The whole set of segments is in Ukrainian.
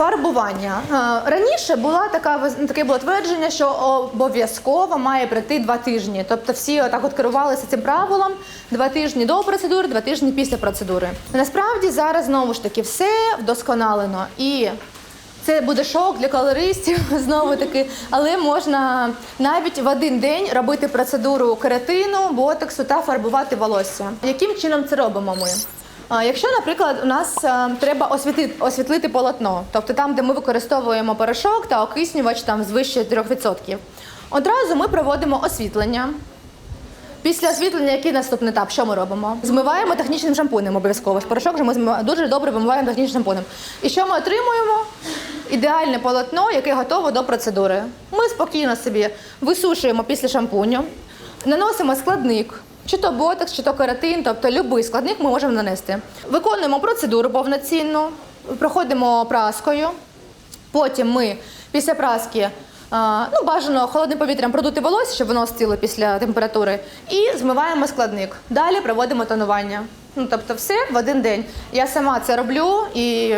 Фарбування. Е, Раніше була така таке було твердження, що обов'язково має пройти два тижні. Тобто всі отак от керувалися цим правилом: два тижні до процедури, два тижні після процедури. Насправді зараз знову ж таки все вдосконалено і. Це буде шок для колористів знову таки, але можна навіть в один день робити процедуру кератину, ботоксу та фарбувати волосся. Яким чином це робимо ми? Якщо, наприклад, у нас е, треба освітлити, освітлити полотно, тобто там, де ми використовуємо порошок та окиснювач там звище 3%, одразу ми проводимо освітлення. Після освітлення, який наступний етап? Що ми робимо? Змиваємо технічним шампунем обов'язково. Порошок ми змива- дуже добре вимиваємо технічним шампунем. І що ми отримуємо? Ідеальне полотно, яке готове до процедури. Ми спокійно собі висушуємо після шампуню, наносимо складник. Чи то ботокс, чи то кератин, тобто будь-який складник ми можемо нанести. Виконуємо процедуру повноцінну, проходимо праскою. Потім ми після праски ну, бажано холодним повітрям продути волосся, щоб воно остило після температури, і змиваємо складник. Далі проводимо тонування. Ну, тобто, все в один день. Я сама це роблю і.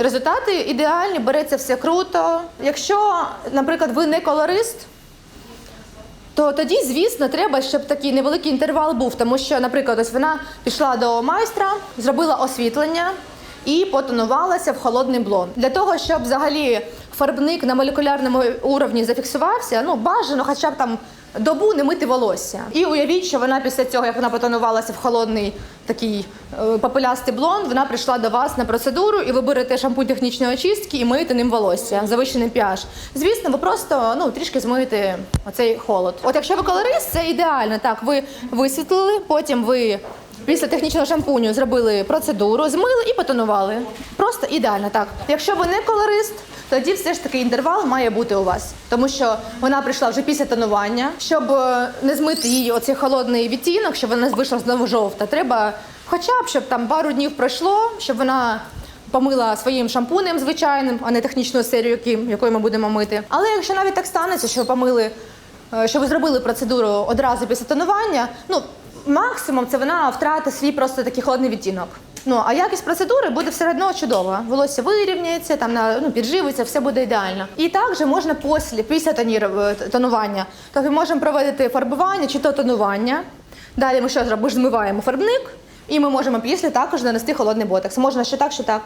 Результати ідеальні, береться все круто. Якщо, наприклад, ви не колорист, то тоді, звісно, треба, щоб такий невеликий інтервал був, тому що, наприклад, ось вона пішла до майстра, зробила освітлення і потонувалася в холодний блон. Для того, щоб взагалі фарбник на молекулярному уровні зафіксувався, ну бажано хоча б там добу не мити волосся. І уявіть, що вона після цього, як вона потонувалася в холодний такий е, попелястий блонд, вона прийшла до вас на процедуру, і ви берете шампунь технічної очистки і миєте ним волосся, завищений pH. Звісно, ви просто ну трішки змиєте оцей холод. От якщо ви колорист, це ідеально. Так, ви висвітлили, потім ви. Після технічного шампуню зробили процедуру, змили і потонували. Просто ідеально так. Якщо ви не колорист, тоді все ж таки інтервал має бути у вас, тому що вона прийшла вже після тонування. Щоб е, не змити її оцей холодний відтінок, щоб вона вийшла знову жовта. Треба, хоча б щоб там пару днів пройшло, щоб вона. Помила своїм шампунем звичайним, а не технічною серією, яким- якою ми будемо мити. Але якщо навіть так станеться, що ви помили, е, що ви зробили процедуру одразу після тонування, ну максимум це вона втратить свій просто такий холодний відтінок. Ну а якість процедури буде все одно чудова. Волосся вирівняється, там на ну підживиться, все буде ідеально. І також можна після, після тонір- тонування. Тобто можемо проводити фарбування чи то тонування. Далі ми що зробимо? Змиваємо фарбник, і ми можемо після також нанести холодний ботекс. Можна ще так, що так.